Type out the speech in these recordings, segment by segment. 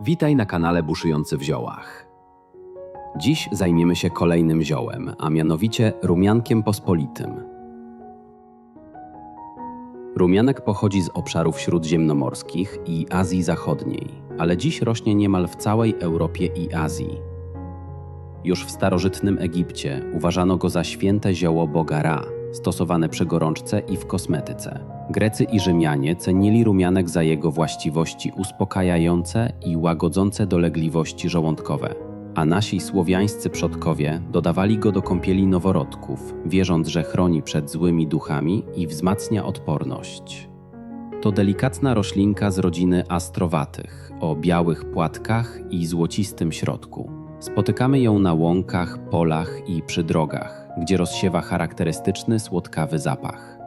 Witaj na kanale Buszujący w Ziołach. Dziś zajmiemy się kolejnym ziołem, a mianowicie rumiankiem pospolitym. Rumianek pochodzi z obszarów śródziemnomorskich i Azji Zachodniej, ale dziś rośnie niemal w całej Europie i Azji. Już w starożytnym Egipcie uważano go za święte zioło boga Ra, stosowane przy gorączce i w kosmetyce. Grecy i Rzymianie cenili rumianek za jego właściwości uspokajające i łagodzące dolegliwości żołądkowe. A nasi słowiańscy przodkowie dodawali go do kąpieli noworodków, wierząc, że chroni przed złymi duchami i wzmacnia odporność. To delikatna roślinka z rodziny astrowatych, o białych płatkach i złocistym środku. Spotykamy ją na łąkach, polach i przy drogach, gdzie rozsiewa charakterystyczny słodkawy zapach.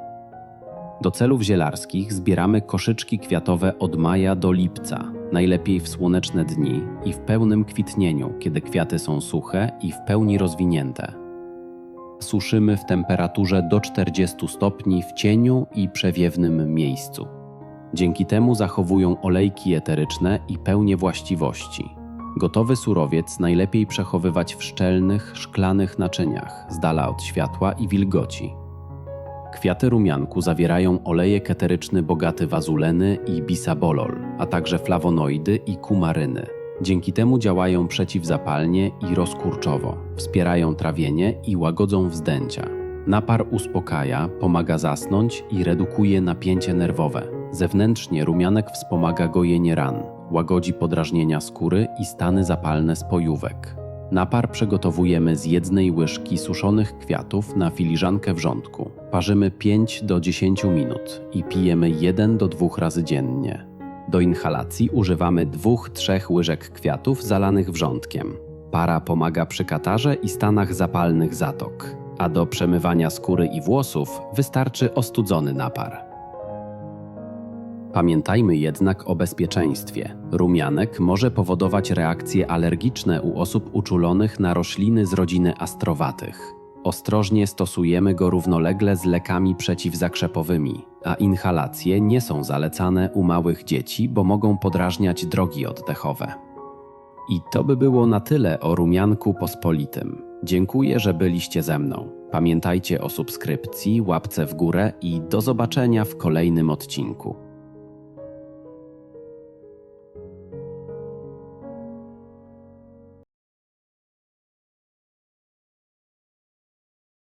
Do celów zielarskich zbieramy koszyczki kwiatowe od maja do lipca, najlepiej w słoneczne dni i w pełnym kwitnieniu, kiedy kwiaty są suche i w pełni rozwinięte. Suszymy w temperaturze do 40 stopni w cieniu i przewiewnym miejscu. Dzięki temu zachowują olejki eteryczne i pełnię właściwości. Gotowy surowiec najlepiej przechowywać w szczelnych, szklanych naczyniach, z dala od światła i wilgoci. Kwiaty rumianku zawierają olejek eteryczny bogaty w azuleny i bisabolol, a także flawonoidy i kumaryny. Dzięki temu działają przeciwzapalnie i rozkurczowo, wspierają trawienie i łagodzą wzdęcia. Napar uspokaja, pomaga zasnąć i redukuje napięcie nerwowe. Zewnętrznie rumianek wspomaga gojenie ran, łagodzi podrażnienia skóry i stany zapalne spojówek. Napar przygotowujemy z jednej łyżki suszonych kwiatów na filiżankę wrzątku. Parzymy 5 do 10 minut i pijemy 1 do 2 razy dziennie. Do inhalacji używamy 2-3 łyżek kwiatów zalanych wrzątkiem. Para pomaga przy katarze i stanach zapalnych zatok, a do przemywania skóry i włosów wystarczy ostudzony napar. Pamiętajmy jednak o bezpieczeństwie. Rumianek może powodować reakcje alergiczne u osób uczulonych na rośliny z rodziny astrowatych. Ostrożnie stosujemy go równolegle z lekami przeciwzakrzepowymi, a inhalacje nie są zalecane u małych dzieci, bo mogą podrażniać drogi oddechowe. I to by było na tyle o rumianku pospolitym. Dziękuję, że byliście ze mną. Pamiętajcie o subskrypcji, łapce w górę i do zobaczenia w kolejnym odcinku.